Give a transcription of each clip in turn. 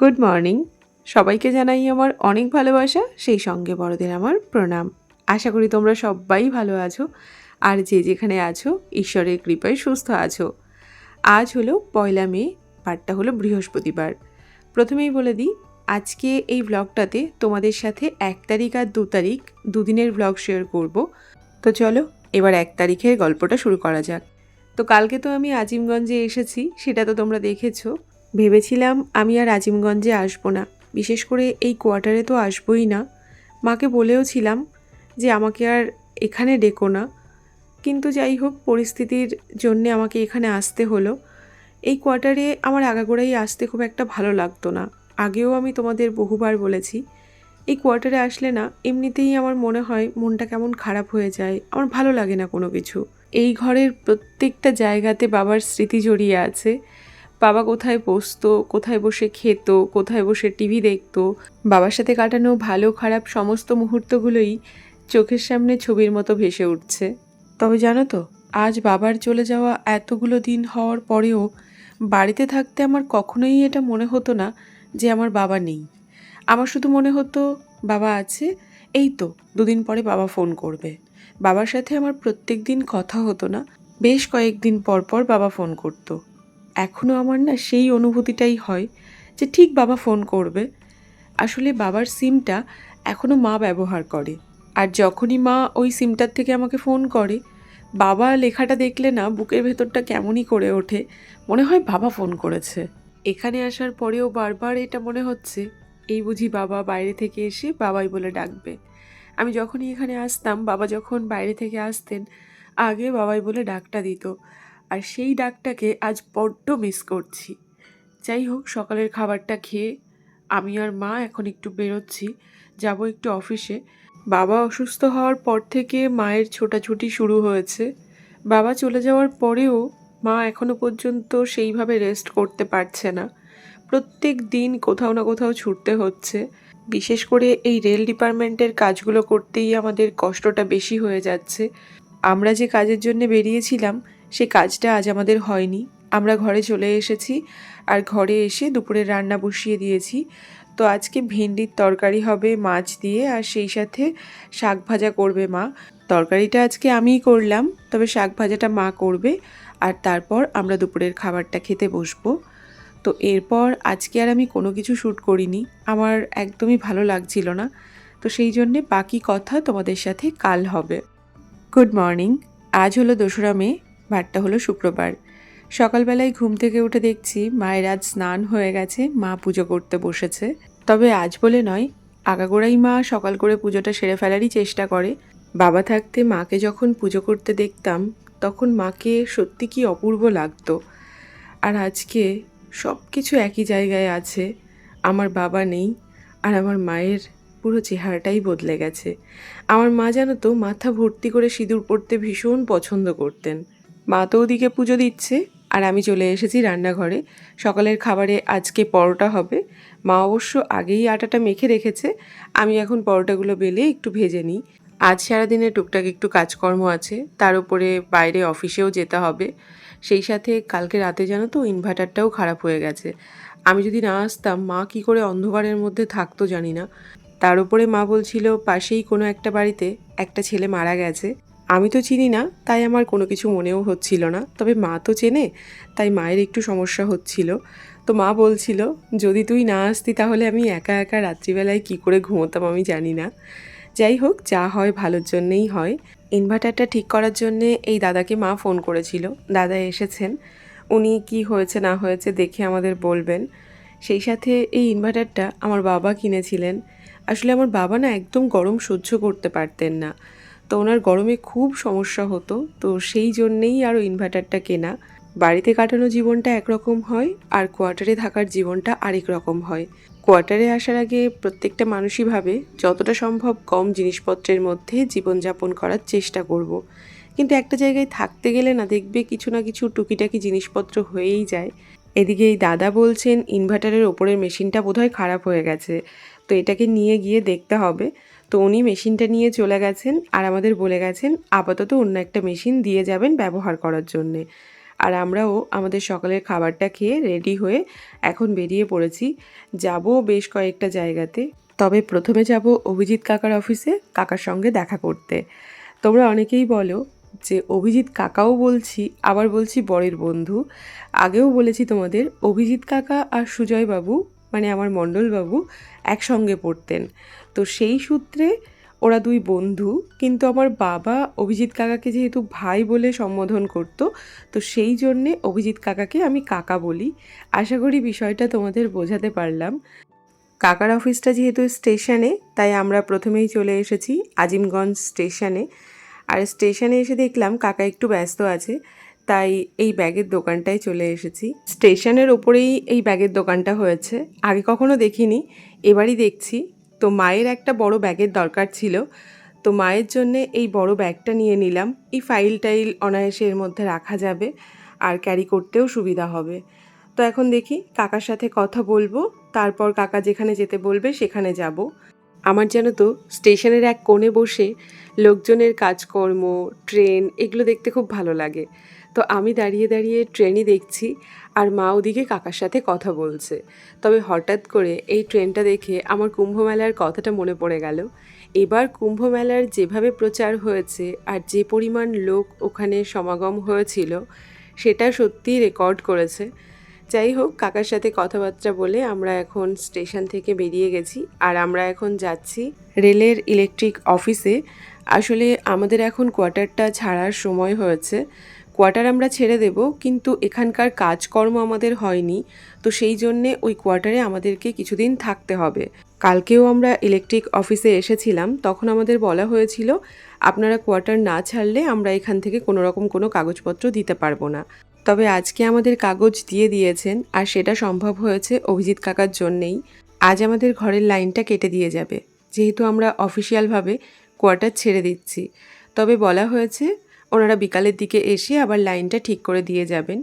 Good morning. সবাইকে জানাই আমার অনেক ভালোবাসা, সেই সঙ্গে বড়দের আমার প্রণাম। আশা করি তোমরা সবাই ভালো আছো, আর যে যেখানে আছো, ঈশ্বরের কৃপায় সুস্থ আছো। আজ হলো পয়লা মে, বারটা হলো বৃহস্পতিবার। প্রথমেই বলে দিই, আজকে এই ব্লগটাতে তোমাদের সাথে এক তারিখ আর দু তারিখ দুদিনের ব্লগ শেয়ার করব। তো চলো, এবার এক তারিখের গল্পটা শুরু করা যাক। তো কালকে তো আমি আজিমগঞ্জে এসেছি, সেটা তো তোমরা দেখেছ। ভেবেছিলাম আমি আর আজিমগঞ্জে আসব না। বিশেষ করে এই কোয়ার্টারে তো আসবোই না। মাকে বলেও ছিলাম যে আমাকে আর এখানে ডেকো না। কিন্তু যাই হোক, পরিস্থিতির জন্যে আমাকে এখানে আসতে হলো। এই কোয়ার্টারে আমার আগাগোড়াই আসতে খুব একটা ভালো লাগতো না। আগেও আমি তোমাদের বহুবার বলেছি, এই কোয়ার্টারে আসলে না, এমনিতেই আমার মনে হয় মনটা কেমন খারাপ হয়ে যায়, আমার ভালো লাগে না কোনো কিছু। এই ঘরের প্রত্যেকটা জায়গাতে বাবার স্মৃতি জড়িয়ে আছে। বাবা কোথায় বসতো, কোথায় বসে খেত, কোথায় বসে টিভি দেখতো, বাবার সাথে কাটানো ভালো খারাপ সমস্ত মুহূর্তগুলোই চোখের সামনে ছবির মতো ভেসে উঠছে। তবে জানো তো, আজ বাবার চলে যাওয়া এতগুলো দিন হওয়ার পরেও বাড়িতে থাকতে আমার কখনোই এটা মনে হতো না যে আমার বাবা নেই। আমার শুধু মনে হতো, বাবা আছে, এই তো, দুদিন পরে বাবা ফোন করবে। বাবার সাথে আমার প্রত্যেক দিন কথা হতো না, বেশ কয়েকদিন পর পর বাবা ফোন করতো। এখনও আমার না সেই অনুভূতিটাই হয় যে ঠিক বাবা ফোন করবে। আসলে বাবার সিমটা এখনও মা ব্যবহার করে। আর যখনই মা ওই সিমটার থেকে আমাকে ফোন করে, বাবা লেখাটা দেখলে না বুকের ভেতরটা কেমনই করে ওঠে, মনে হয় বাবা ফোন করেছে। এখানে আসার পরেও বারবার এটা মনে হচ্ছে, এই বুঝি বাবা বাইরে থেকে এসে বাবাই বলে ডাকবে। আমি যখনই এখানে আসতাম, বাবা যখন বাইরে থেকে আসতেন, আগে বাবাই বলে ডাকটা দিত। আর সেই ডাকটাকে আজ বড্ড মিস করছি। যাই হোক, সকালের খাবারটা খেয়ে আমি আর মা এখন একটু বেরোচ্ছি, যাব একটু অফিসে। বাবা অসুস্থ হওয়ার পর থেকে মায়ের ছোটাছুটি শুরু হয়েছে। বাবা চলে যাওয়ার পরেও মা এখনও পর্যন্ত সেইভাবে রেস্ট করতে পারছে না। প্রত্যেক দিন কোথাও না কোথাও ছুটতে হচ্ছে। বিশেষ করে এই রেল ডিপার্টমেন্টের কাজগুলো করতেই আমাদের কষ্টটা বেশি হয়ে যাচ্ছে। আমরা যে কাজের জন্য বেরিয়েছিলাম সে কাজটা আজ আমাদের হয়নি। আমরা ঘরে চলে এসেছি আর ঘরে এসে দুপুরে রান্না বসিয়ে দিয়েছি। তো আজকে ভেন্ডির তরকারি হবে মাছ দিয়ে আর সেই সাথে শাক ভাজা করবে মা। তরকারিটা আজকে আমিই করলাম, তবে শাক ভাজাটা মা করবে আর তারপর আমরা দুপুরের খাবারটা খেতে বসবো। তো এরপর আজকে আর আমি কোনো কিছু শ্যুট করিনি, আমার একদমই ভালো লাগছিল না। তো সেই জন্যে বাকি কথা তোমাদের সাথে কাল হবে। গুড মর্নিং, আজ হলো দোসরা মে বারটা হলো শুক্রবার। সকালবেলায় ঘুম থেকে উঠে দেখছি মায়ের আজ স্নান হয়ে গেছে, মা পুজো করতে বসেছে। তবে আজ বলে নয়, আগাগোড়াই মা সকাল করে পুজোটা সেরে ফেলারই চেষ্টা করে। বাবা থাকতে মাকে যখন পুজো করতে দেখতাম, তখন মাকে সত্যি কি অপূর্ব লাগতো। আর আজকে সব কিছু একই জায়গায় আছে, আমার বাবা নেই, আর আমার মায়ের পুরো চেহারাটাই বদলে গেছে। আমার মা জানো তো মাথা ভর্তি করে সিঁদুর পরতে ভীষণ পছন্দ করতেন। মা তো ওদিকে পুজো দিচ্ছে, আর আমি চলে এসেছি রান্নাঘরে। সকালের খাবারে আজকে পরোটা হবে। মা অবশ্য আগেই আটাটা মেখে রেখেছে। আমি এখন পরোটাগুলো বেলে একটু ভেজে নিই। আজ সারাদিনে টুকটাক একটু কাজকর্ম আছে, তার উপরে বাইরে অফিসেও যেতে হবে। সেই সাথে কালকে রাতে জানো তো ইনভার্টারটাও খারাপ হয়ে গেছে। আমি যদি না আসতাম, মা কি করে অন্ধকারের মধ্যে থাকতো জানি না। তার উপরে মা বলছিল, পাশেই কোনো একটা বাড়িতে একটা ছেলে মারা গেছে। আমি তো চিনি না, তাই আমার কোনো কিছু মনেও হচ্ছিল না। তবে মা তো চেনে, তাই মায়ের একটু সমস্যা হচ্ছিল। তো মা বলছিল, যদি তুই না আসতি তাহলে আমি একা একা রাত্রিবেলায় কি করে ঘুমোতাম আমি জানি না। যাই হোক, যা হয় ভালোর জন্যেই হয়। ইনভার্টারটা ঠিক করার জন্যে এই দাদাকে মা ফোন করেছিল। দাদা এসেছেন। উনি কি হয়েছে না হয়েছে দেখে আমাদের বলবেন। সেই সাথে এই ইনভার্টারটা আমার বাবা কিনেছিলেন। আসলে আমার বাবা না একদম গরম সহ্য করতে পারতেন না। তো ওনার গরমে খুব সমস্যা হতো, তো সেই জন্যেই আরও ইনভার্টারটা কেনা। বাড়িতে কাটানো জীবনটা একরকম হয়, আর কোয়ার্টারে থাকার জীবনটা আরেক রকম হয়। কোয়ার্টারে আসার আগে প্রত্যেকটা মানুষই ভাবে, যতটা সম্ভব কম জিনিসপত্রের মধ্যে জীবনযাপন করার চেষ্টা করব। কিন্তু একটা জায়গায় থাকতে গেলে না, দেখবে কিছু না কিছু টুকিটাকি জিনিসপত্র হয়েই যায়। এদিকে এই দাদা বলছেন ইনভার্টারের ওপরের মেশিনটা বোধহয় খারাপ হয়ে গেছে। তো এটাকে নিয়ে গিয়ে দেখতে হবে। তো উনি মেশিনটা নিয়ে চলে গেছেন আর আমাদের বলে গেছেন, আপাতত অন্য একটা মেশিন দিয়ে যাবেন ব্যবহার করার জন্যে। আর আমরাও আমাদের সকালের খাবারটা খেয়ে রেডি হয়ে এখন বেরিয়ে পড়েছি। যাব বেশ কয়েকটা জায়গাতে। তবে প্রথমে যাব অভিজিৎ কাকার অফিসে কাকার সঙ্গে দেখা করতে। তোমরা অনেকেই বলো যে, অভিজিৎ কাকাও বলছি, আবার বলছি বরের বন্ধু। আগেও বলেছি তোমাদের, অভিজিৎ কাকা আর সুজয় বাবু মানে আমার মণ্ডলবাবু একসঙ্গে পড়তেন। তো সেই সূত্রে ওরা দুই বন্ধু, কিন্তু আমার বাবা অভিজিৎ কাকাকে যেহেতু ভাই বলে সম্বোধন করতো, তো সেই জন্যে অভিজিৎ কাকাকে আমি কাকা বলি। আশা করি বিষয়টা তোমাদের বোঝাতে পারলাম। কাকার অফিসটা যেহেতু স্টেশনে, তাই আমরা প্রথমেই চলে এসেছি আজিমগঞ্জ স্টেশনে। আর স্টেশনে এসে দেখলাম কাকা একটু ব্যস্ত আছে। তাই এই ব্যাগের দোকানটায় চলে এসেছি। স্টেশনের ওপরেই এই ব্যাগের দোকানটা হয়েছে। আগে কখনো দেখিনি, এবারই দেখছি। তো মায়ের একটা বড় ব্যাগের দরকার ছিল। তো মায়ের জন্য এই বড় ব্যাগটা নিয়ে নিলাম। এই ফাইল টাইল অনায়াসে এর মধ্যে রাখা যাবে আর ক্যারি করতেও সুবিধা হবে। তো এখন দেখি কাকার সাথে কথা বলব, তারপর কাকা যেখানে যেতে বলবে সেখানে যাব। আমার যেন তো স্টেশনের এক কোণে বসে লোকজনের কাজকর্ম, ট্রেন এগুলো দেখতে খুব ভালো লাগে। তো আমি দাঁড়িয়ে দাঁড়িয়ে ট্রেনই দেখছি আর মা ওদিকে কাকার সাথে কথা বলছে। তবে হঠাৎ করে এই ট্রেনটা দেখে আমার কুম্ভমেলার কথাটা মনে পড়ে গেল। এবার কুম্ভমেলার যেভাবে প্রচার হয়েছে আর যে পরিমাণ লোক ওখানে সমাগম হয়েছিল, সেটা সত্যিই রেকর্ড করেছে। যাই হোক, কাকার সাথে কথাবার্তা বলে আমরা এখন স্টেশন থেকে বেরিয়ে গেছি আর আমরা এখন যাচ্ছি রেলের ইলেকট্রিক অফিসে। আসলে আমাদের এখন কোয়ার্টারটা ছাড়ার সময় হয়েছে। কোয়ার্টার আমরা ছেড়ে দেব, কিন্তু এখানকার কাজকর্ম আমাদের হয়নি, তো সেই জন্যে ওই কোয়ার্টারে আমাদেরকে কিছুদিন থাকতে হবে। কালকেও আমরা ইলেকট্রিক অফিসে এসেছিলাম, তখন আমাদের বলা হয়েছিল, আপনারা কোয়ার্টার না ছাড়লে আমরা এখান থেকে কোনো রকম কোনো কাগজপত্র দিতে পারব না। তবে আজকে আমাদের কাগজ দিয়ে দিয়েছেন, আর সেটা সম্ভব হয়েছে অভিজিৎ কাকার জন্যেই। আজ আমাদের ঘরের লাইনটা কেটে দিয়ে যাবে, যেহেতু আমরা অফিসিয়ালভাবে কোয়ার্টার ছেড়ে দিচ্ছি। তবে বলা হয়েছে ওনারা বিকালের দিকে এসে আবার লাইনটা ঠিক করে দিয়ে যাবেন।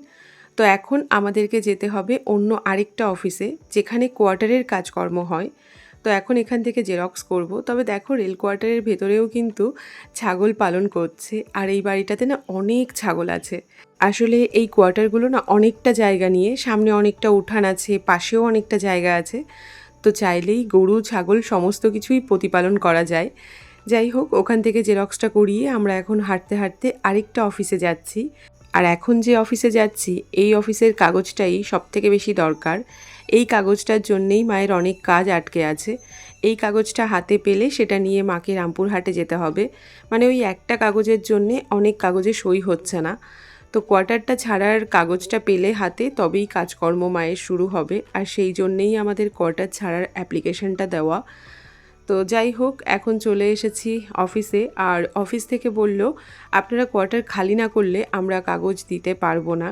তো এখন আমাদেরকে যেতে হবে অন্য আরেকটা অফিসে, যেখানে কোয়ার্টারের কাজকর্ম হয়। তো এখন এখান থেকে জেরক্স করব। তবে দেখো, রেল কোয়ার্টারের ভেতরেও কিন্তু ছাগল পালন করছে। আর এই বাড়িটাতে না অনেক ছাগল আছে। আসলে এই কোয়ার্টারগুলো না অনেকটা জায়গা নিয়ে, সামনে অনেকটা উঠান আছে, পাশেও অনেকটা জায়গা আছে। তো চাইলেই গরু, ছাগল সমস্ত কিছুই প্রতিপালন করা যায়। যাই হোক, ওখান থেকে জেরক্সটা করিয়ে আমরা এখন হাঁটতে হাঁটতে আরেকটা অফিসে যাচ্ছি। আর এখন যে অফিসে যাচ্ছি, এই অফিসের কাগজটাই সব থেকে বেশি দরকার। এই কাগজটার জন্যেই মায়ের অনেক কাজ আটকে আছে। এই কাগজটা হাতে পেলে সেটা নিয়ে মাকে রামপুরহাটে যেতে হবে। মানে ওই একটা কাগজের জন্যে অনেক কাগজে সই হচ্ছে না। তো কোয়ার্টারটা ছাড়ার কাগজটা পেলে হাতে, তবেই কাজকর্ম মায়ের শুরু হবে। আর সেই জন্যেই আমাদের কোয়ার্টার ছাড়ার অ্যাপ্লিকেশনটা দেওয়া। তো যাই হোক, এখন চলে এসেছি অফিসে। আর অফিস থেকে বলল, আপনারা কোয়ার্টার খালি না করলে আমরা কাগজ দিতে পারব না।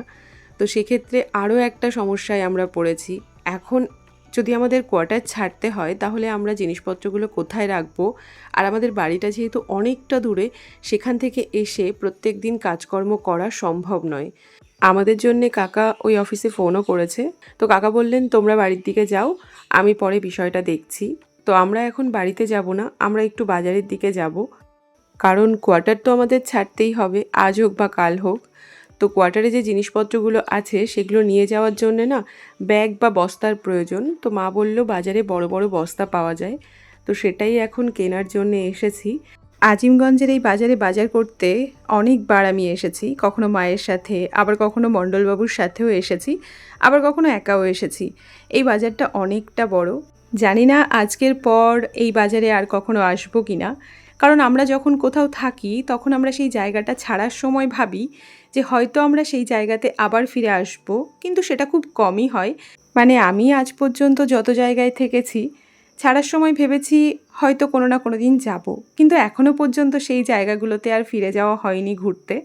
তো সেক্ষেত্রে আরও একটা সমস্যায় আমরা পড়েছি। এখন যদি আমাদের কোয়ার্টার ছাড়তে হয়, তাহলে আমরা জিনিসপত্রগুলো কোথায় রাখব? আর আমাদের বাড়িটা যেহেতু অনেকটা দূরে, সেখান থেকে এসে প্রত্যেক দিন কাজকর্ম করা সম্ভব নয়। আমাদের জন্যে কাকা ওই অফিসে ফোনও করেছে। তো কাকা বললেন, তোমরা বাড়ির দিকে যাও, আমি পরে বিষয়টা দেখছি। তো আমরা এখন বাড়িতে যাব না, আমরা একটু বাজারের দিকে যাব। কারণ কোয়ার্টার তো আমাদের ছাড়তেই হবে, আজ হোক বা কাল হোক। তো কোয়ার্টারে যে জিনিসপত্রগুলো আছে, সেগুলো নিয়ে যাওয়ার জন্য না ব্যাগ বা বস্তার প্রয়োজন। তো মা বলল, বাজারে বড় বড় বস্তা পাওয়া যায়। তো সেটাই এখন কেনার জন্য এসেছি। আজিমগঞ্জের এই বাজারে বাজার করতে অনেকবার আমি এসেছি, কখনো মায়ের সাথে, আবার কখনো মণ্ডলবাবুর সাথেও এসেছি, আবার কখনো একাও এসেছি। এই বাজারটা অনেকটা বড়। জানি না আজকের পর এই বাজারে আর কখনো আসব কি না। কারণ আমরা যখন কোথাও থাকি, তখন আমরা সেই জায়গাটা ছাড়ার সময় ভাবি যে হয়তো আমরা সেই জায়গাতে আবার ফিরে আসব, কিন্তু সেটা খুব কমই হয়। মানে আমি আজ পর্যন্ত যত জায়গায় থেকেছি, ছাড়ার সময় ভেবেছি হয়তো কোনো না কোনো দিন যাব, কিন্তু এখনও পর্যন্ত সেই জায়গাগুলোতে আর ফিরে যাওয়া হয়নি ঘুরতে।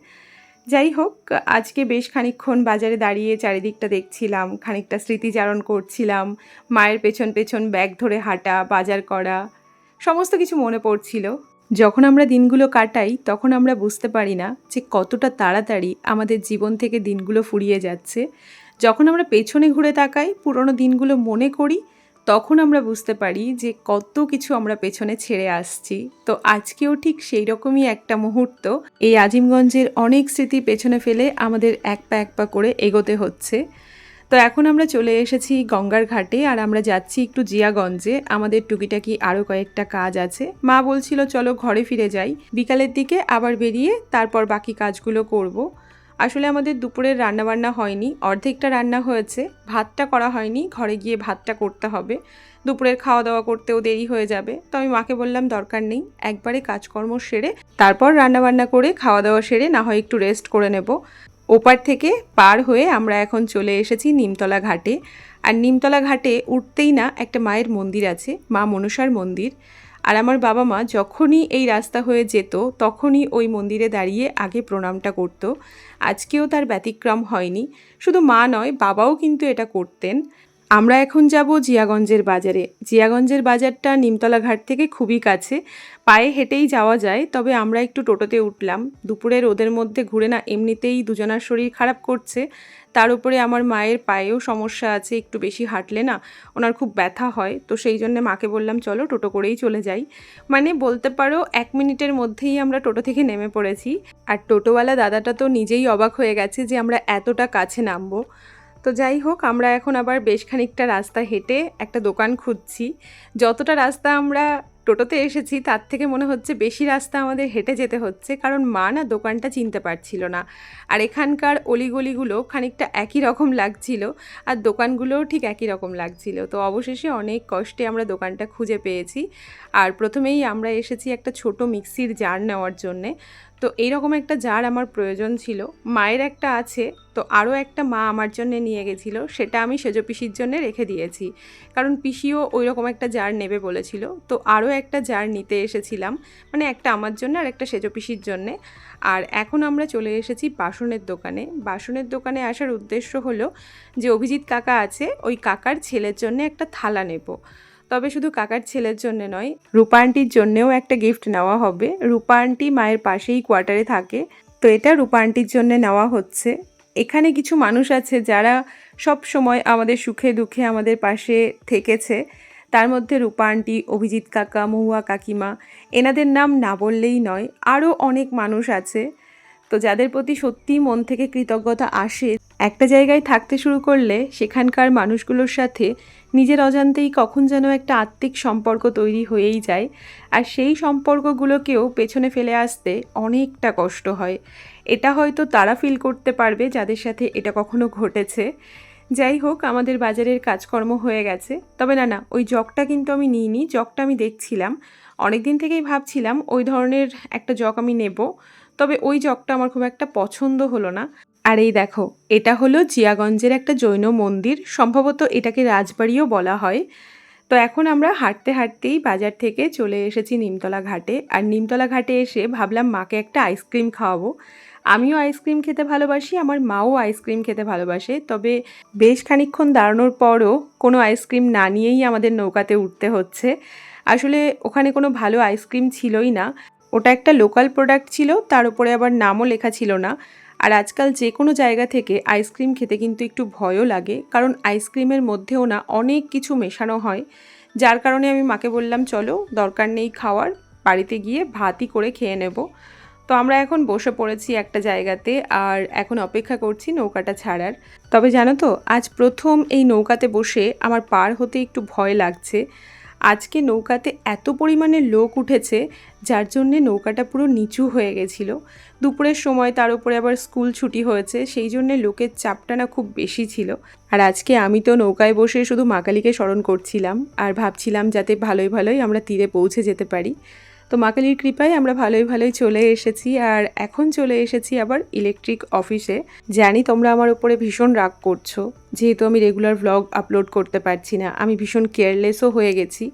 যাই হোক, আজকে বেশ খানিকক্ষণ বাজারে দাঁড়িয়ে চারিদিকটা দেখছিলাম, খানিকটা স্মৃতিচারণ করছিলাম, মায়ের পেছন পেছন ব্যাগ ধরে হাঁটা, বাজার করা, সমস্ত কিছু মনে পড়ছিল। যখন আমরা দিনগুলো কাটাই, তখন আমরা বুঝতে পারি না যে কতটা তাড়াতাড়ি আমাদের জীবন থেকে দিনগুলো ফুরিয়ে যাচ্ছে। যখন আমরা পেছনে ঘুরে তাকাই, পুরনো দিনগুলো মনে করি তখন আমরা বুঝতে পারি যে কত কিছু আমরা পেছনে ছেড়ে আসছি। তো আজকেও ঠিক সেই রকমই একটা মুহূর্ত। এই আজিমগঞ্জের অনেক স্মৃতি পেছনে ফেলে আমাদের এক পা এক পা করে এগোতে হচ্ছে। তো এখন আমরা চলে এসেছি গঙ্গার ঘাটে আর আমরা যাচ্ছি একটু জিয়াগঞ্জে। আমাদের টুকিটাকি আরও কয়েকটা কাজ আছে। মা বলছিল, চলো ঘরে ফিরে যাই। বিকালের দিকে আবার বেরিয়ে তারপর বাকি কাজগুলো করব। আসলে আমাদের দুপুরের রান্নাবান্না হয়নি, অর্ধেকটা রান্না হয়েছে, ভাতটা করা হয়নি, ঘরে গিয়ে ভাতটা করতে হবে। দুপুরের খাওয়া দাওয়া করতেও দেরি হয়ে যাবে, তো আমি মাকে বললাম দরকার নেই, একবারে কাজকর্ম সেরে তারপর রান্নাবান্না করে খাওয়া দাওয়া সেরে না হয় একটু রেস্ট করে নেব। ওপার থেকে পার হয়ে আমরা এখন চলে এসেছি নিমতলা ঘাটে। আর নিমতলা ঘাটে উঠতেই না একটা মায়ের মন্দির আছে, মা মনসার মন্দির। আর আমার বাবা মা যখনই এই রাস্তা হয়ে যেত, তখনই ওই মন্দিরে দাঁড়িয়ে আগে প্রণামটা করতো। আজকেও তার ব্যতিক্রম হয়নি। শুধু মা নয়, বাবাও কিন্তু এটা করতেন। আমরা এখন যাব জিয়াগঞ্জের বাজারে। জিয়াগঞ্জের বাজারটা নিমতলা ঘাট থেকে খুবই কাছে। পায়ে হেঁটেই যাওয়া যায়, তবে আমরা একটু টোটোতে উঠলাম। দুপুরে রোদের মধ্যে ঘুরে না, এমনিতেই দুজনার শরীর খারাপ করছে। তার উপরে আমার মায়ের পায়েও সমস্যা আছে, একটু বেশি হাঁটলে না ওনার খুব ব্যথা হয়। তো সেই জন্য মাকে বললাম, চলো টোটো করেই চলে যাই। মানে বলতে পারো, এক মিনিটের মধ্যেই আমরা টোটো থেকে নেমে পড়েছি। আর টোটোওয়ালা দাদাটা তো নিজেই অবাক হয়ে গেছে যে আমরা এতটা কাছে নামবো। তো যাই হোক, আমরা এখন আবার বেশ খানিকটা রাস্তা হেঁটে একটা দোকান খুঁজছি। যতটা রাস্তা আমরা টোটোতে এসেছি, তার থেকে মনে হচ্ছে বেশি রাস্তা আমাদের হেঁটে যেতে হচ্ছে, কারণ মা না দোকানটা চিনতে পারছিল না। আর এখানকার অলিগলিগুলো খানিকটা একই রকম লাগছিল, আর দোকানগুলোও ঠিক একই রকম লাগছিল। তো অবশেষে অনেক কষ্টে আমরা দোকানটা খুঁজে পেয়েছি। আর প্রথমেই আমরা এসেছি একটা ছোট মিক্সির জার নেওয়ার জন্যে। তো এইরকম একটা জার আমার প্রয়োজন ছিল। মায়ের একটা আছে, তো আরও একটা মা আমার জন্য নিয়ে গেছিল, সেটা আমি সেজো পিসির জন্য রেখে দিয়েছি। কারণ পিসিও ওই রকম একটা জার নেবে বলেছিল, তো আরও একটা জার নিতে এসেছিলাম মানে একটা আমার জন্য আর একটা সেজো পিসির জন্যে। আর এখন আমরা চলে এসেছি বাসনের দোকানে। বাসনের দোকানে আসার উদ্দেশ্য হলো যে, অভিজিৎ কাকা আছে, ওই কাকার ছেলের জন্য একটা থালা নেব। তবে শুধু কাকার ছেলের জন্য নয়, রূপা আন্টির জন্যেও একটা গিফট নেওয়া হবে। রূপা আন্টি মায়ের পাশেই কোয়ার্টারে থাকে, তো এটা রূপা আন্টির জন্য নেওয়া হচ্ছে। এখানে কিছু মানুষ আছে যারা সব সময় আমাদের সুখে দুঃখে আমাদের পাশে থেকেছে। তার মধ্যে রূপা আন্টি, অভিজিৎ কাকা, মহুয়া কাকিমা, এনাদের নাম না বললেই নয় আরও অনেক মানুষ আছে। তো যাদের প্রতি সত্যিই মন থেকে কৃতজ্ঞতা আসে, একটা জায়গায় থাকতে শুরু করলে সেখানকার মানুষগুলোর সাথে নিজের অজান্তেই কখন যেন একটা আত্মিক সম্পর্ক তৈরি হয়েই যায়। আর সেই সম্পর্কগুলোকেও পেছনে ফেলে আসতে অনেকটা কষ্ট হয়। এটা হয়তো তারা ফিল করতে পারবে যাদের সাথে এটা কখনো ঘটেছে। যাই হোক, আমাদের বাজারের কাজকর্ম হয়ে গেছে। তবে না না, ওই জগটা কিন্তু আমি নিইনি, জগটা আমি দেখছিলাম। অনেক দিন থেকেই ভাবছিলাম ওই ধরনের একটা জগ আমি নেব। তবে ওই জগটা আমার খুব একটা পছন্দ হলো না। আর এই দেখো, এটা হলো জিয়াগঞ্জের একটা জৈন মন্দির। সম্ভবত এটাকে রাজবাড়িও বলা হয়। তো এখন আমরা হাঁটতে হাঁটতেই বাজার থেকে চলে এসেছি নিমতলা ঘাটে। আর নিমতলা ঘাটে এসে ভাবলাম মাকে একটা আইসক্রিম খাওয়াবো। আমিও আইসক্রিম খেতে ভালোবাসি, আমার মাও আইসক্রিম খেতে ভালোবাসে। তবে বেশ খানিক্ষণ দাঁড়ানোর পরও কোনো আইসক্রিম না নিয়েই আমাদের নৌকাতে উঠতে হচ্ছে। আসলে ওখানে কোনো ভালো আইসক্রিম ছিলই না। ওটা একটা লোকাল প্রোডাক্ট ছিল, তার উপরে আবার নামও লেখা ছিল না। আর আজকাল যে কোনো জায়গা থেকে আইসক্রিম খেতে কিন্তু একটু ভয়ও লাগে, কারণ আইসক্রিমের মধ্যেও না অনেক কিছু মেশানো হয়, যার কারণে আমি মাকে বললাম, চলো, দরকার নেই খাওয়ার, বাড়িতে গিয়ে ভাতই করে খেয়ে নেব। তো আমরা এখন বসে পড়েছি একটা জায়গাতে আর এখন অপেক্ষা করছি নৌকাটা ছাড়ার। তবে জানো তো, আজ প্রথম এই নৌকাতে বসে আমার পার হতে একটু ভয় লাগছে। আজকে নৌকাতে এত পরিমাণে লোক উঠেছে, যার জন্যে নৌকাটা পুরো নিচু হয়ে গেছিল। দুপুরের সময় তার উপরে আবার স্কুল ছুটি হয়েছে, সেই জন্যে লোকের চাপটা না খুব বেশি ছিল। আর আজকে আমি তো নৌকায় বসে শুধু মাকালিকে স্মরণ করছিলাম, আর ভাবছিলাম যাতে ভালোই ভালোই আমরা তীরে পৌঁছে যেতে পারি। তো মাকালির কৃপায় আমরা ভালোই ভালোই চলে এসেছি আর এখন চলে এসেছি আবার ইলেকট্রিক অফিসে জানি তোমরা আমার উপরে ভীষণ রাগ করছ, যেহেতু আমি রেগুলার ভ্লগ আপলোড করতে পারছি না, আমি ভীষণ কেয়ারলেসও হয়ে গেছি।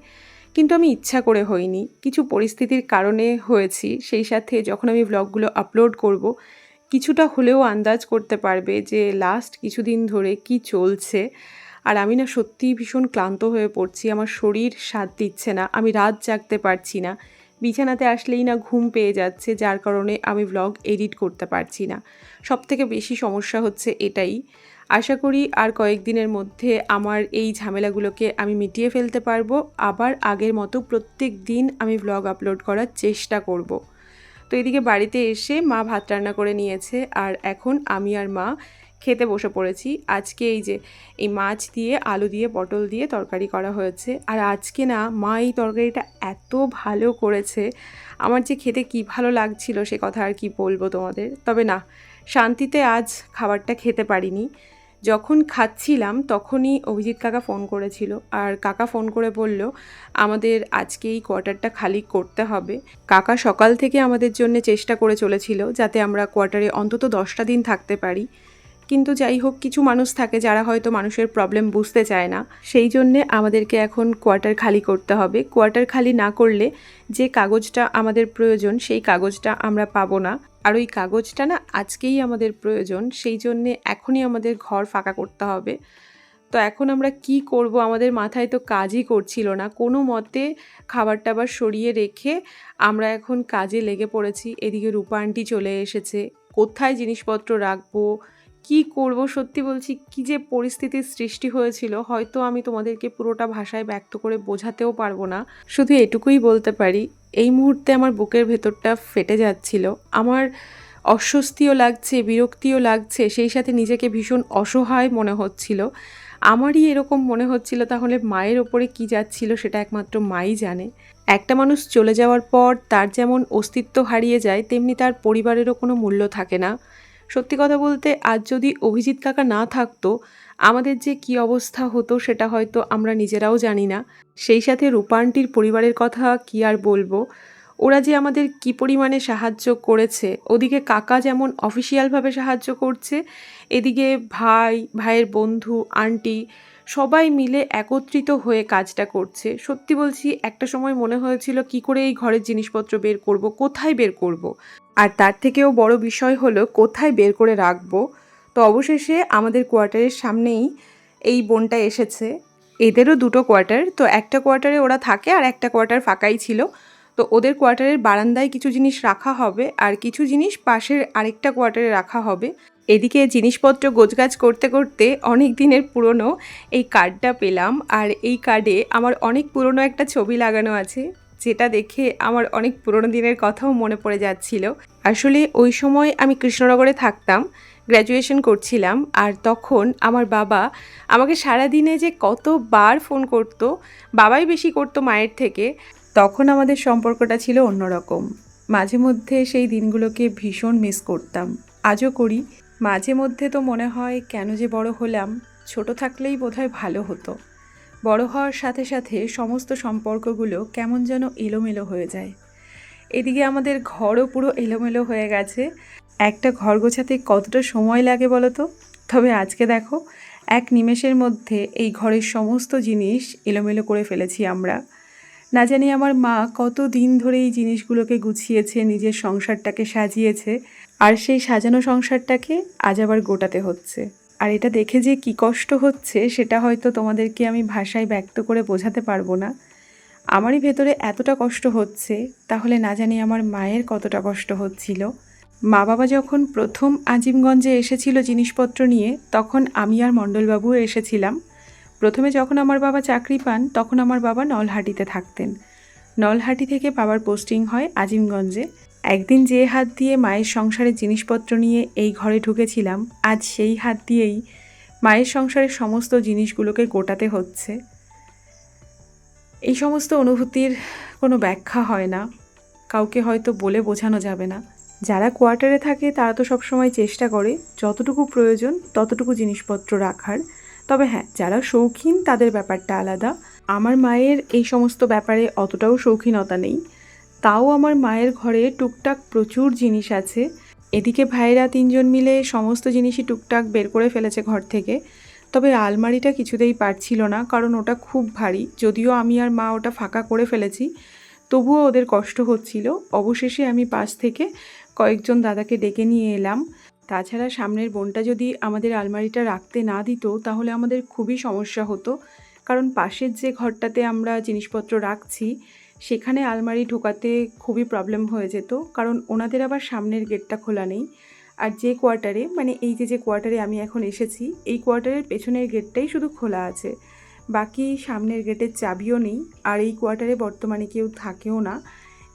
কিন্তু আমি ইচ্ছা করে হইনি কিছু পরিস্থিতির কারণে হয়েছি, সেই সাথে যখন আমি ভ্লগগুলো আপলোড করব, কিছুটা হলেও আন্দাজ করতে পারবে যে লাস্ট কিছুদিন ধরে কি চলছে। আর আমি না সত্যিই ভীষণ ক্লান্ত হয়ে পড়ছি, আমার শরীর সাথ দিচ্ছে না, আমি রাত জাগতে পারছি না। বিছানাতে আসলেই না ঘুম পেয়ে যাচ্ছে, যার কারণে আমি ব্লগ এডিট করতে পারছি না। সব থেকে বেশি সমস্যা হচ্ছে এটাই। আশা করি আর কয়েকদিনের মধ্যে আমার এই ঝামেলাগুলোকে আমি মিটিয়ে ফেলতে পারব। আবার আগের মতো প্রত্যেক দিন আমি ভ্লগ আপলোড করার চেষ্টা করব। তো এদিকে বাড়িতে এসে মা ভাত রান্না করে নিয়েছে, আর এখন আমি আর মা খেতে বসে পড়েছি। আজকে এই যে, এই মাছ দিয়ে, আলু দিয়ে, পটল দিয়ে তরকারি করা হয়েছে। আর আজকে না, মা এই তরকারিটা এত ভালো করেছে। আমার যে খেতে কি ভালো লাগছিল সে কথা আর কি বলব তোমাদের। তবে না, শান্তিতে আজ খাবারটা খেতে পারিনি। যখন খাচ্ছিলাম তখনই অভিজিৎ কাকা ফোন করেছিল। আর কাকা ফোন করে বলল, আমাদের আজকে এই কোয়ার্টারটা খালি করতে হবে। কাকা সকাল থেকে আমাদের জন্য চেষ্টা করে চলেছিল যাতে আমরা কোয়ার্টারে অন্তত দশটা দিন থাকতে পারি। কিন্তু যাই হোক, কিছু মানুষ থাকে যারা হয়তো মানুষের প্রবলেম বুঝতে চায় না। সেই জন্যে আমাদেরকে এখন কোয়ার্টার খালি করতে হবে। কোয়ার্টার খালি না করলে যে কাগজটা আমাদের প্রয়োজন, সেই কাগজটা আমরা পাবো না। আর ওই কাগজটা না আজকেই আমাদের প্রয়োজন, সেই জন্যে এখনই আমাদের ঘর ফাঁকা করতে হবে। তো এখন আমরা কি করব? আমাদের মাথায় তো কাজই করছিল না। কোনো মতে খাবার টাবার সরিয়ে রেখে আমরা এখন কাজে লেগে পড়েছি। এদিকে রূপা আন্টি চলে এসেছে। কোথায় জিনিসপত্র রাখব? কি করব সত্যি বলছি, কি যে পরিস্থিতির সৃষ্টি হয়েছিল, হয়তো আমি তোমাদেরকে পুরোটা ভাষায় ব্যক্ত করে বোঝাতেও পারব না। শুধু এটুকুই বলতে পারি, এই মুহূর্তে আমার বুকের ভেতরটা ফেটে যাচ্ছিল। আমার অস্বস্তিও লাগছে, বিরক্তিও লাগছে, সেই সাথে নিজেকে ভীষণ অসহায় মনে হচ্ছিল। আমারই এরকম মনে হচ্ছিল, তাহলে মায়ের ওপরে কি যাচ্ছিল সেটা একমাত্র মাই জানে। একটা মানুষ চলে যাওয়ার পর তার যেমন অস্তিত্ব হারিয়ে যায়, তেমনি তার পরিবারেরও কোনো মূল্য থাকে না। সত্যি কথা বলতে আজ যদি অভিজিৎ কাকা না থাকতো, আমাদের যে কি অবস্থা হতো সেটা হয়তো আমরা নিজেরাও জানি না। সেই সাথে রূপান্টির পরিবারের কথা কি আর বলব? ওরা যে আমাদের কি পরিমাণে সাহায্য করেছে, ওদিকে কাকা যেমন অফিসিয়ালভাবে সাহায্য করছে, এদিকে ভাই, ভাইয়ের বন্ধু, আন্টি সবাই মিলে একত্রিত হয়ে কাজটা করছে। সত্যি বলছি, একটা সময় মনে হয়েছিল, কি করে এই ঘরের জিনিসপত্র বের করব, কোথায় বের করব। আর তার থেকেও বড় বিষয় হলো, কোথায় বের করে রাখব? তো অবশেষে আমাদের কোয়ার্টারের সামনেই এই বোনটা এসেছে। এদেরও দুটো কোয়ার্টার, তো একটা কোয়ার্টারে ওরা থাকে আর একটা কোয়ার্টার ফাঁকাই ছিল। তো ওদের কোয়ার্টারের বারান্দায় কিছু জিনিস রাখা হবে আর কিছু জিনিস পাশের আরেকটা কোয়ার্টারে রাখা হবে। এদিকে জিনিসপত্র গোছগাছ করতে করতে অনেক দিনের পুরনো এই কার্ডটা পেলাম। আর এই কার্ডে আমার অনেক পুরনো একটা ছবি লাগানো আছে, যেটা দেখে আমার অনেক পুরনো দিনের কথাও মনে পড়ে যাচ্ছিল। আসলে ওই সময় আমি কৃষ্ণনগরে থাকতাম গ্র্যাজুয়েশন করছিলাম, আর তখন আমার বাবা আমাকে সারাদিনে যে কতবার ফোন করতো, বাবাই বেশি করতো মায়ের থেকে, তখন আমাদের সম্পর্কটা ছিল অন্যরকম। মাঝে মধ্যে সেই দিনগুলোকে ভীষণ মিস করতাম। আজও করি। মাঝে মধ্যে তো মনে হয় কেন যে বড় হলাম, ছোট থাকলেই বোধহয় ভালো হতো। বড় হওয়ার সাথে সাথে সমস্ত সম্পর্কগুলো কেমন যেন এলোমেলো হয়ে যায়। এদিকে আমাদের ঘরও পুরো এলোমেলো হয়ে গেছে। একটা ঘর গোছাতে কতটা সময় লাগে বলো তো? তবে আজকে দেখো, এক নিমেষের মধ্যে এই ঘরের সমস্ত জিনিস এলোমেলো করে ফেলেছি আমরা। না জানি আমার মা কত দিন ধরে এই জিনিসগুলোকে গুছিয়েছে, নিজের সংসারটাকে সাজিয়েছে আর সেই সাজানো সংসারটাকে আজ আবার গোটাতে হচ্ছে। আর এটা দেখে যে কি কষ্ট হচ্ছে, সেটা হয়তো তোমাদেরকে আমি ভাষায় ব্যক্ত করে বোঝাতে পারব না। আমারই ভেতরে এতটা কষ্ট হচ্ছে, তাহলে না জানি আমার মায়ের কতটা কষ্ট হচ্ছিল। মা বাবা যখন প্রথম আজিমগঞ্জে এসেছিল জিনিসপত্র নিয়ে, তখন আমি আর মণ্ডলবাবু এসেছিলাম। প্রথমে যখন আমার বাবা চাকরি পান, তখন আমার বাবা নলহাটিতে থাকতেন। নলহাটি থেকে বাবার পোস্টিং হয় আজিমগঞ্জে। একদিন যে হাত দিয়ে মায়ের সংসারের জিনিসপত্র নিয়ে এই ঘরে ঢুকেছিলাম, আজ সেই হাত দিয়েই মায়ের সংসারের সমস্ত জিনিসগুলোকে গোটাতে হচ্ছে। এই সমস্ত অনুভূতির কোনো ব্যাখ্যা হয় না। কাউকে হয়তো বলে বোঝানো যাবে না। যারা কোয়ার্টারে থাকে, তারা তো সবসময় চেষ্টা করে যতটুকু প্রয়োজন, ততটুকু জিনিসপত্র রাখার। তবে হ্যাঁ যারা শৌখিন, তাদের ব্যাপারটা আলাদা। আমার মায়ের এই সমস্ত ব্যাপারে অতটাও শৌখিনতা নেই। তাও আমার মায়ের ঘরে টুকটাক প্রচুর জিনিস আছে। এদিকে ভাইয়েরা তিনজন মিলে সমস্ত জিনিসই টুকটাক বের করে ফেলেছে ঘর থেকে। তবে আলমারিটা কিছুতেই পারছিল না, কারণ ওটা খুব ভারী। যদিও আমি আর মা ওটা ফাঁকা করে ফেলেছি, তবুও ওদের কষ্ট হচ্ছিল। অবশেষে আমি পাশ থেকে কয়েকজন দাদাকে ডেকে নিয়ে এলাম। তাছাড়া সামনের বোনটা যদি আমাদের আলমারিটা রাখতে না দিত, তাহলে আমাদের খুবই সমস্যা হতো। কারণ পাশের যে ঘরটাতে আমরা জিনিসপত্র রাখছি সেখানে আলমারি ঢোকাতে খুবই প্রবলেম হয়ে যেত, কারণ ওনাদের আবার সামনের গেটটা খোলা নেই। আর যে কোয়ার্টারে মানে এই যে যে কোয়ার্টারে আমি এখন এসেছি, এই কোয়ার্টারের পেছনের গেটটাই শুধু খোলা আছে। বাকি সামনের গেটের চাবিও নেই, আর এই কোয়ার্টারে বর্তমানে কেউ থাকেও না।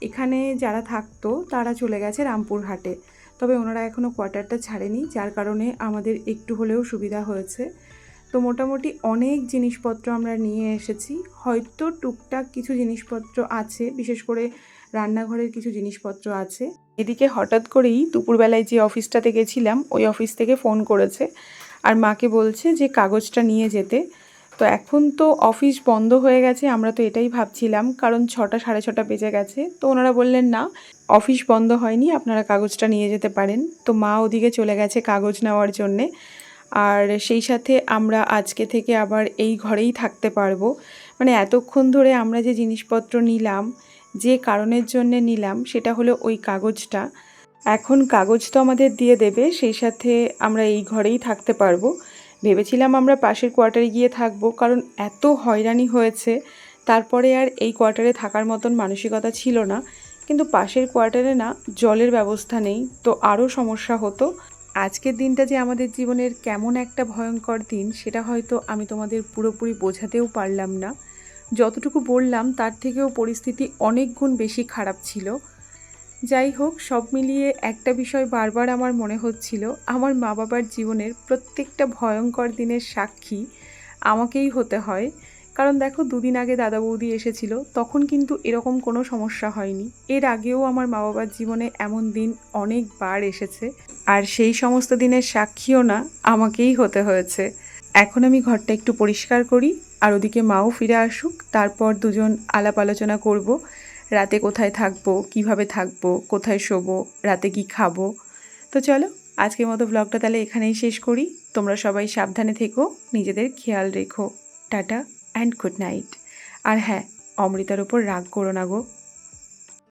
এখানে যারা থাকতো, তারা চলে গেছে রামপুরহাটে। তবে ওনারা এখনও কোয়ার্টারটা ছাড়েনি, যার কারণে আমাদের একটু হলেও সুবিধা হয়েছে। তো মোটামুটি অনেক জিনিসপত্র আমরা নিয়ে এসেছি। হয়তো টুকটাক কিছু জিনিসপত্র আছে, বিশেষ করে রান্নাঘরের কিছু জিনিসপত্র আছে। এদিকে হঠাৎ করেই দুপুরবেলায় যে অফিসটাতে গেছিলাম, ওই অফিস থেকে ফোন করেছে আর মাকে বলছে যে কাগজটা নিয়ে যেতে। তো এখন তো অফিস বন্ধ হয়ে গেছে, আমরা তো এটাই ভাবছিলাম, কারণ ছটা সাড়ে ছটা বেজে গেছে। তো ওনারা বললেন, না, অফিস বন্ধ হয়নি, আপনারা কাগজটা নিয়ে যেতে পারেন। তো মা ওদিকে চলে গেছে কাগজ নেওয়ার জন্যে। আর সেই সাথে আমরা আজকে থেকে আবার এই ঘরেই থাকতে পারব। মানে এতক্ষণ ধরে আমরা যে জিনিসপত্র নিলাম, যে কারণের জন্যে নিলাম, সেটা হলো ওই কাগজটা। এখন কাগজ তো আমাদের দিয়ে দেবে, সেই সাথে আমরা এই ঘরেই থাকতে পারব। ভেবেছিলাম আমরা পাশের কোয়ার্টারে গিয়ে থাকব, কারণ এত হয়রানি হয়েছে। তারপরে আর এই কোয়ার্টারে থাকার মতন মানসিকতা ছিল না। কিন্তু পাশের কোয়ার্টারে না, জলের ব্যবস্থা নেই, তো আরও সমস্যা হতো। আজকের দিনটা যে আমাদের জীবনের কেমন একটা ভয়ঙ্কর দিন, সেটা হয়তো আমি তোমাদের পুরোপুরি বোঝাতেও পারলাম না। যতটুকু বললাম, তার থেকেও পরিস্থিতি অনেক গুণ বেশি খারাপ ছিল। যাই হোক, সব মিলিয়ে একটা বিষয় বারবার আমার মনে হচ্ছিল, আমার মা বাবার জীবনের প্রত্যেকটা ভয়ঙ্কর দিনের সাক্ষী আমাকেই হতে হয়। কারণ দেখো দুদিন আগে দাদা বৌদি এসেছিল, তখন কিন্তু এরকম কোনো সমস্যা হয়নি। এর আগেও আমার মা বাবার জীবনে এমন দিন অনেকবার এসেছে, আর সেই সমস্ত দিনের সাক্ষীও না আমাকেই হতে হয়েছে। এখন আমি ঘরটা একটু পরিষ্কার করি, আর ওদিকে মাও ফিরে আসুক, তারপর দুজন আলাপ আলোচনা করব। রাতে কোথায় থাকব, কীভাবে থাকব, কোথায় শোবো, রাতে কি খাব। তো চলো, আজকের মতো ব্লগটা তাহলে এখানেই শেষ করি। তোমরা সবাই সাবধানে থেকো, নিজেদের খেয়াল রেখো। টাটা। অ্যান্ড গুড নাইট আর হ্যাঁ অমৃতার ওপর রাগ করো না গো।